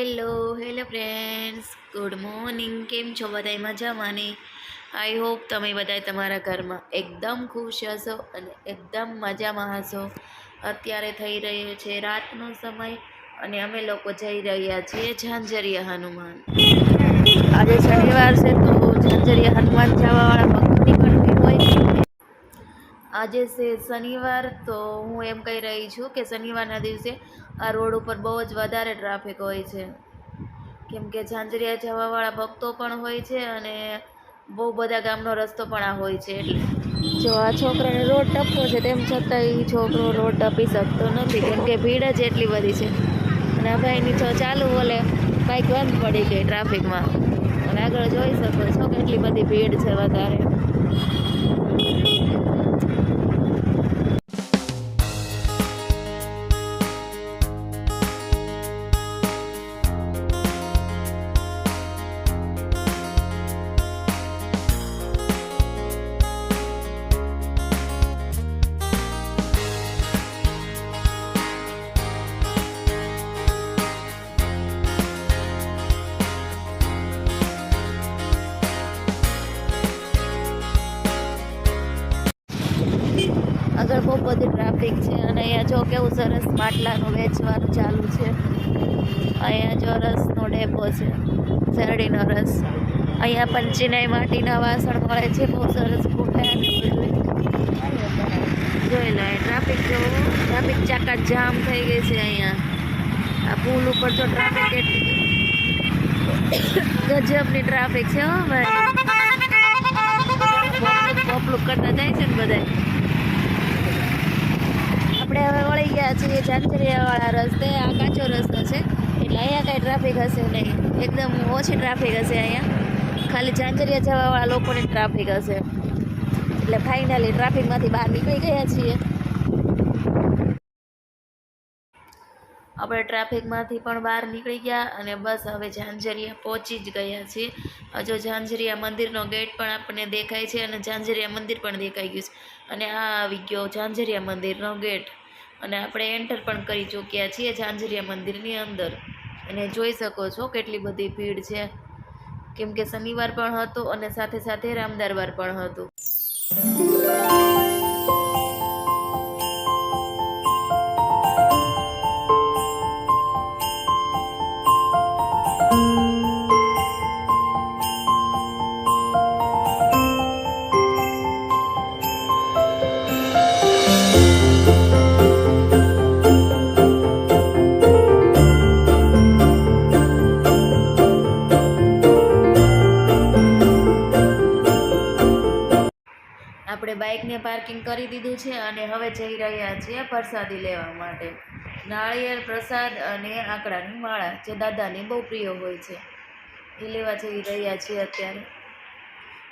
Hello hello friends good morning કેમ છો બધાય? મજામાં આઈ હોપ તમે બધાય તમારા ઘરમાં એકદમ ખુશ હશો અને એકદમ મજામાં હશો. અત્યારે થઈ રહ્યો છે રાતનો સમય અને અમે લોકો જઈ રહ્યા છીએ ઝાંઝરિયા હનુમાન. આજે શનિવાર છે તો ઝાંઝરિયા હનુમાન જવાવાળા ભક્તિ પણ આજે છે શનિવાર, તો હું એમ કહી રહી છું કે શનિવારના દિવસે આ રોડ ઉપર બહુ જ વધારે ટ્રાફિક હોય છે. કેમ કે ઝાંઝરિયા જવાવાળા ભક્તો પણ હોય છે અને બહુ બધા ગામનો રસ્તો પણ આ હોય છે એટલે. જો આ છોકરાને રોડ ટપકો છે તેમ છતાં એ છોકરો રોડ ટપી શકતો નથી, કેમ કે ભીડ જ એટલી બધી છે. અને આ ભાઈની તો ચાલુ બોલે બાઇક બંધ પડી ગઈ ટ્રાફિકમાં. અને આગળ જોઈ શકો છો કેટલી બધી ભીડ છે વધારે. ટ્રાફિક છે. અને અહીંયા જો કેવું સરસ માટલાનું વેચવાનું ચાલુ છે. અહીંયા જો રસનો ડેપો છે. શેરડીનો રસ. અહીંયા પણ માટીના વાસણ મળે છે. બહુ સરસ ફૂટા જોઈ લો ટ્રાફિક જો ટ્રાફિક ચાકા જામ થઈ ગઈ છે અહીંયા. આ પુલ ઉપર તો ટ્રાફિક એટલી ગજબની ટ્રાફિક છે હો ભાઈ. પોપલું કરતા જાય છે ને બધાય. આપણે હવે વળી ગયા છીએ ઝાંઝરિયાવાળા રસ્તે. આ કાચો રસ્તો છે. એટલે અહીંયા કાંઈ ટ્રાફિક હશે નહીં. એકદમ ઓછી ટ્રાફિક હશે અહીંયા. ખાલી ઝાંઝરિયા જવાવાળા લોકોની ટ્રાફિક હશે. એટલે ફાઇનલી ટ્રાફિકમાંથી બહાર નીકળી ગયા છીએ. આપણે ટ્રાફિકમાંથી પણ બહાર નીકળી ગયા અને બસ હવે ઝાંઝરિયા પહોંચી જ ગયા છીએ. હજુ ઝાંઝરિયા મંદિરનો ગેટ પણ આપણને દેખાય છે અને ઝાંઝરિયા મંદિર પણ દેખાઈ ગયું છે. અને આ આવી ગયો ઝાંઝરિયા મંદિરનો ગેટ અને આપણે એન્ટર પણ કરી ચૂક્યા છીએ ઝાંઝરિયા મંદિરની અંદર. અને જોઈ શકો છો કેટલી બધી ભીડ છે. કેમ કે શનિવાર પણ હતો અને સાથે સાથે રામદરબાર પણ હતું. આપણે બાઇકને પાર્કિંગ કરી દીધું છે અને હવે જઈ રહ્યા છીએ પ્રસાદી લેવા માટે. નાળિયેર, પ્રસાદ અને આંકડાની માળા, જે દાદાને બહુ પ્રિય હોય છે. એ લેવા જઈ રહ્યા છીએ અત્યારે.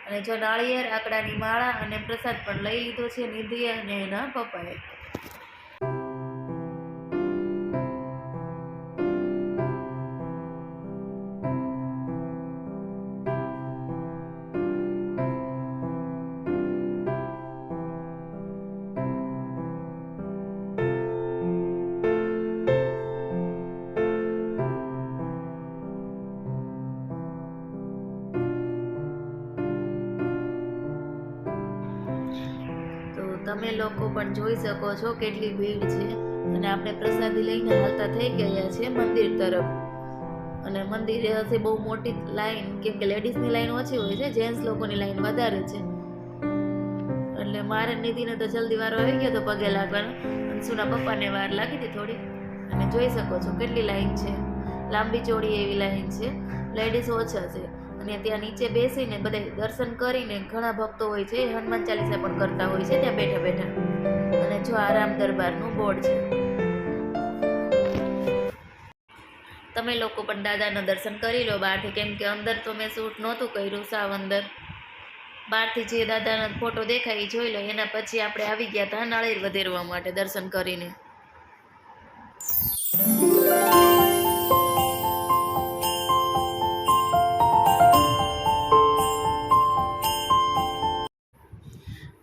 અને જો નાળિયેર, આંકડાની માળા અને પ્રસાદ પણ લઈ લીધો છે નિધિ અને એના પપ્પાએ. તમે લોકો પણ જોઈ શકો છો કેટલી ભીડ છે. અને આપણે પ્રસાદી લઈને હાલતા થઈ ગયા છે મંદિર તરફ. અને મંદિરે હશે બહુ મોટી લાઈન, કેમ કે લેડીઝની લાઈન ઓછી હોય છે, જેન્ટ્સ લોકોની લાઈન વધારે છે. એટલે મારે નિધિને તો જલ્દી વારો આવી ગયો તો પગે લાગવાનો. અંશુના પપ્પાને વાર લાગી હતી થોડી. અને જોઈ શકો છો કેટલી લાઈન છે. લાંબી ચોડી એવી લાઈન છે. લેડીઝ ઓછા છે. અને ત્યાં નીચે બેસીને બધા દર્શન કરીને ઘણા ભક્તો હોય છે હનુમાન ચાલીસા પણ કરતા હોય છે, ત્યાં બેઠા બેઠા. અને જો આરામ દરબારનું બોર્ડ છે. તમે લોકો પણ દાદાના દર્શન કરી લો, બહારથી કેમ કે અંદર તો મેં શૂટ નહોતું કર્યું સાવ અંદર બહારથી જે દાદાના ફોટો દેખાય એ જોઈ લો, એના પછી આપણે આવી ગયા હતા નાળિયેર વધેરવા માટે દર્શન કરીને.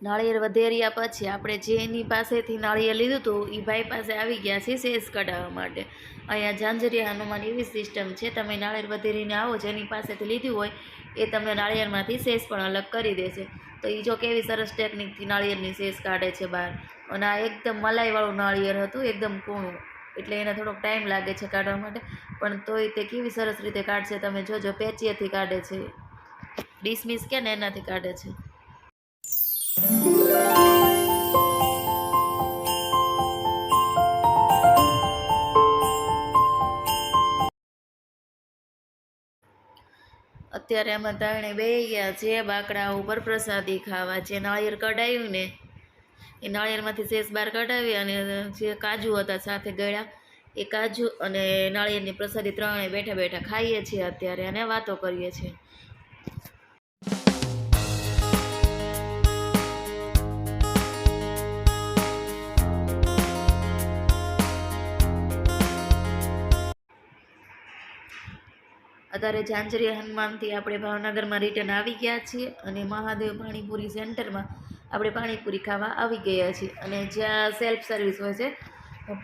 નાળિયેર વધેર્યા પછી આપણે જેની પાસેથી નાળિયેર લીધું હતું એ ભાઈ પાસે આવી ગયા છે શેષ કઢાવવા માટે. અહીંયા ઝાંઝરિયા હનુમાન એવી સિસ્ટમ છે, તમે નાળિયેર વધેરીને આવો, જેની પાસેથી લીધું હોય, એ તમને નાળિયેરમાંથી શેષ પણ અલગ કરી દેશે. તો એ જો કેવી સરસ ટેકનિકથી નાળિયેરની શેષ કાઢે છે બહાર. અને આ એકદમ મલાઈવાળું નાળિયેર હતું, એકદમ કૂણું. એટલે એને થોડોક ટાઈમ લાગે છે કાઢવા માટે. પણ તોય તે કેવી સરસ રીતે કાઢશે, તમે જોજો પેચીએથી કાઢે છે. ડિસમિસ કે ને એનાથી કાઢે છે. અત્યારે અમે ત્રણે બે ગયા છે બાકડા ઉપર પ્રસાદી ખાવા, જે નાળિયેર કઢાયું ને. એ નાળિયેરમાંથી શેષ બહાર કઢાવી અને જે કાજુ હતા સાથે ગળ્યા, એ કાજુ અને નાળિયેરની પ્રસાદી ત્રણે બેઠા બેઠા ખાઈએ છીએ અત્યારે અને વાતો કરીએ છીએ. અત્યારે ઝાંઝરી હનુમાનથી આપણે ભાવનગરમાં રિટર્ન આવી ગયા છીએ અને મહાદેવ પાણીપુરી સેન્ટરમાં આપણે પાણીપુરી ખાવા આવી ગયા છીએ. અને જ્યાં સેલ્ફ સર્વિસ હોય છે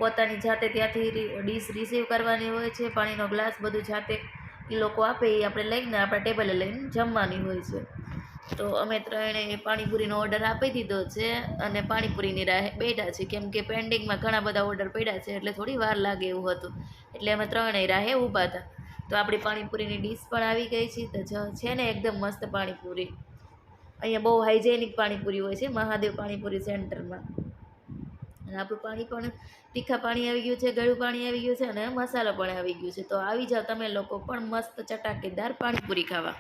પોતાની જાતે ત્યાંથી ડીશ રિસીવ કરવાની હોય છે, પાણીનો ગ્લાસ બધું જાતે એ લોકો આપે એ આપણે લઈને, આપણા ટેબલે લઈને જમવાની હોય છે. તો અમે ત્રણેય પાણીપુરીનો ઓર્ડર આપી દીધો છે અને પાણીપુરીની રાહે બેઠા છે કેમ કે પેન્ડિંગમાં ઘણા બધા ઓર્ડર પડ્યા છે, એટલે થોડી વાર લાગે એવું હતું. એટલે અમે ત્રણેય રાહે ઊભા હતા. તો આપણી પાણીપુરીની ડીશ પણ આવી ગઈ છે. તો છે ને એકદમ મસ્ત પાણીપુરી. અહીંયા બહુ હાઇજેનિક પાણીપુરી હોય છે, મહાદેવ પાણીપુરી સેન્ટરમાં. અને આપણું પાણી પણ તીખા પાણી આવી ગયું છે, ગળું પાણી આવી ગયું છે અને મસાલો પણ આવી ગયું છે. તો આવી જાઓ તમે લોકો પણ મસ્ત ચટાકેદાર પાણીપુરી ખાવા.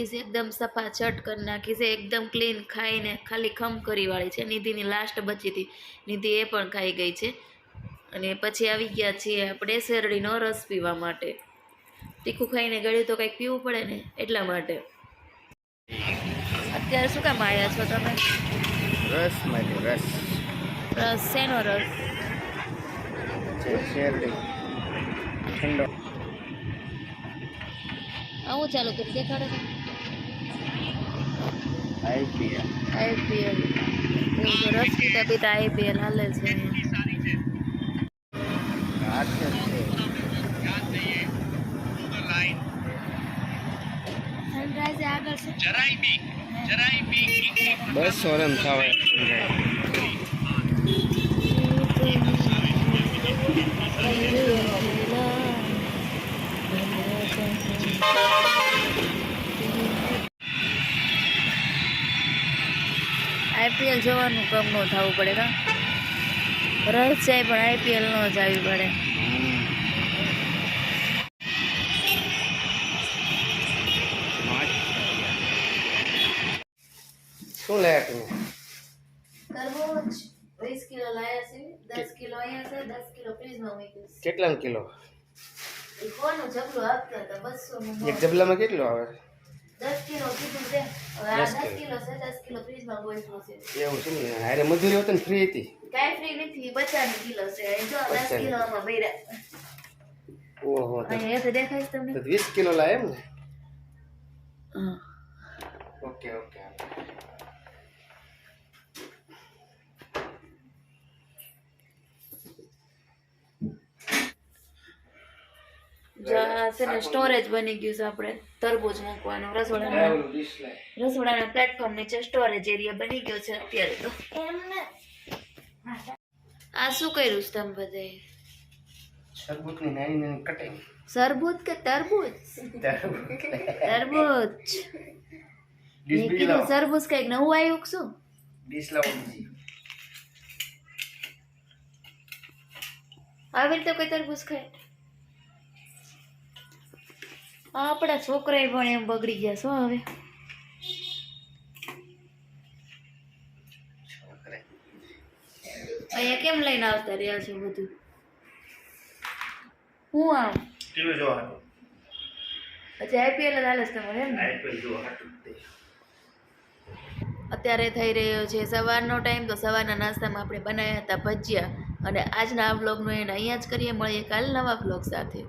ડીશ એકદમ સફા છટ કરી નાખી છે એકદમ ક્લીન ખાઈને ખાલી ખમ કરી વાળી છે. નિધિની લાસ્ટ બચી હતી. નિધિ એ પણ ખાઈ ગઈ છે. અને પછી આવી ગયા છીએ આપણે શેરડીનો રસ પીવા માટે. તીખું ખાઈને ગળ્યું તો કંઈક પીવું પડે ને એટલા માટે. અત્યારે શું કામ આવ્યા છો તમે? રસ રસ. રસ શેનો રસ? શેરડી. ઠંડો. આવું ચાલુ કરી દેખાડો આઈપીએલ આઈપીએલ રસ પીતા પીતા આઈપીએલ હાલે છે અહીંયા હાથ છે સનરાઈઝ આગળ છે બસ ઓરમ ખાવે આઈપીએલ જોવાનું કમ ન થવું પડે કા. રસ જાય પણ આઈપીએલ ન જ આવી પડે. શું લે તું? તરબૂચ. વીસ કિલો લાયા છે દસ કિલો અહીંયા છે દસ કિલો ફ્રીજમાં મૂક્યું કેટલા કિલો? કોનું જબલું આપતા હતા બસો એક જબલામાં કેટલું આવે? દસ કિલો કીધું છે. હવે આ દસ કિલો. છે દસ કિલો ફ્રીજમાં ગોઠવું છે એવું છે ને હારે મજૂરી હોત ને ફ્રી હતી. કાંઈ ફ્રી નથી બચાની કિલો છે. જો દસ બચ્ચાની. કિલો આમાં ભર્યા. ઓહો અહીંયા તો દેખાય તમને? વીસ કિલો લાય એમ ને? ઓકે ઓકે જો આ છે ને સ્ટોરેજ બની ગયું છે આપણે તરબૂચ મૂકવાનું. લાય રસોડાના પ્લેટફોર્મ નીચે સ્ટોરેજ એરિયા બની ગયો છે અત્યારે તો. આ શું કર્યું છે તમે બધાએ સરબૂતની નાની નાની કટિંગ સરબૂત કે તરબૂચ? તરબૂચ. કીધું સરબૂચ કંઈક નવું આવ્યું શું? ડીશ લાવો આવી રીતે કોઈ તરબૂચ ખાય? આપણા છોકરાએ પણ એમ બગડી ગયા શું હવે. અહીંયા કેમ લઈને આવતા રહ્યા છે બધું? હું આમ? ટીવી જોવા હતું પછી આઈપીએલ જ છે તમારે એમ? આઈપીએલ જોવા અત્યારે થઈ રહ્યો છે સવારનો ટાઈમ તો સવારના નાસ્તામાં આપણે બનાવ્યા હતા ભજીયા. અને આજના આ બ્લોગનું એને અહીંયા જ કરીએ મળીએ કાલ નવા બ્લોગ સાથે.